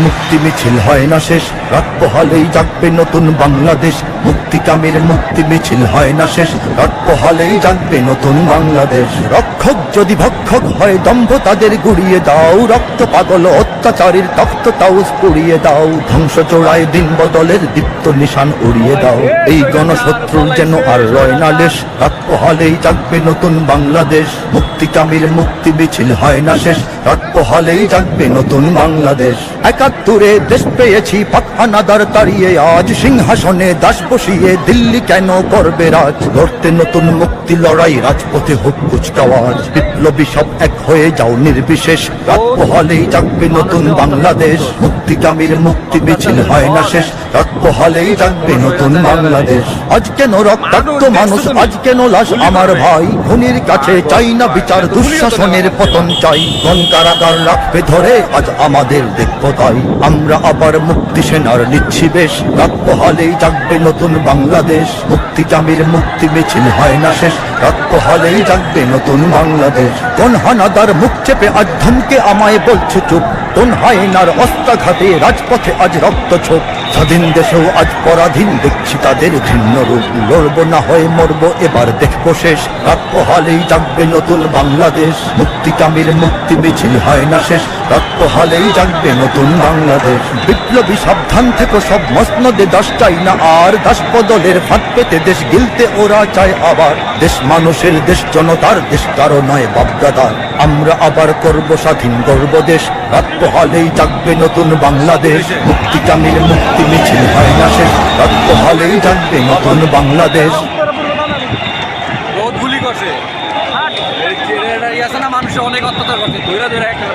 মুক্তি মিছিল হয় না শেষ। রাত পোহালেই জাগবে নতুন বাংলাদেশ। মুক্তিকামীর মুক্তি মিছিল হয় না শেষ। রাত পোহালেই জাগবে নতুন বাংলাদেশ। রক্ষক যদি ভক্ষক হয়, দম্ভ তাদের গুড়িয়ে দাও। রক্ত পাগল অত্যাচারীর তক্ত তাউস পুড়িয়ে দাও। ধ্বংস চোড়ায় দিন বদলের দীপ্ত নিশান উড়িয়ে দাও। এই গণশত্রুর যেন আর রয় না লেশ। রাত পোহালেই জাগবে নতুন বাংলাদেশ। মুক্তিকামীর মুক্তি মিছিল হয় না শেষ। রাত পোহালেই জাগবে নতুন বাংলাদেশ। একাত্তরে দেশ পেয়েছি পাক হানাদার তাড়িয়ে আজ সিংহাসনে দাস বসিয়ে দিল্লি কেন করবে রাজ? গড়তে নতুন মুক্তি লড়াই রাজপথে হোক কুচকাওয়াজ। বিপ্লবী সব এক হয়ে যাও নির্বিশেষ। রাত পোহালেই জাগবে নতুন বাংলাদেশ। মুক্তিকামীর মুক্তি মিছিল হয় না শেষ। রাত পোহালেই জাগবে নতুন বাংলাদেশ। আজ কেন রক্তাক্ত মানুষ আজ কেন লাশ আমার ভাই? খুনির কাছে চাই না বিচার দুঃশাসনের পতন চাই। কোন কারাগার রাখবে ধরে আজ আমাদের দেখব তাই। আমরা আবার মুক্তি সেনার নিচ্ছি বেশ রাত পোহালেই জাগবে নতুন বাংলাদেশ। মুক্তি জামির, মুক্তি মিছিল হয় না শেষ। রাত হলেই জাগবে নতুন বাংলাদেশ। কোন হানাদার মুখ চেপে আজ ধমকে আমায় বলছে চুপ। কোন হায়নার অস্ত্রাঘাতে রাজপথে আজ রক্ত ছোপ। স্বাধীন দেশেও আজ পরাধীন দেখছি তাদের ভিন্ন রূপ। লড়বো না হয়ে, মরবো, এবার দেখব শেষ। রাত পোহালেই জাগবে নতুন বাংলাদেশ। মুক্তিকামীর মুক্তি মিছিল হয় না শেষ। রাত পোহালেই জাগবে নতুন বাংলাদেশ। বিপ্লবী সাবধান থেকে, সব মসনদে দাস চাই না আর। দাস বদলের ফাঁদ পেতে দেশ গিলতে ওরা চায় আবার। দেশ মানুষের, দেশ জনতার, দেশ কারও নয় বাপদাদার। আমরা আবার করব স্বাধীন, গর্ব দেশ। রাত পোহালেই জাগবে নতুন বাংলাদেশ। মুক্তিকামীর মুক্তি তিনি মিছিল হয় না শেষ তত্ত্ব হলেই জানতে নতুন বাংলাদেশ। মানুষের অনেক অত্যাচার করছে। ধরে একটা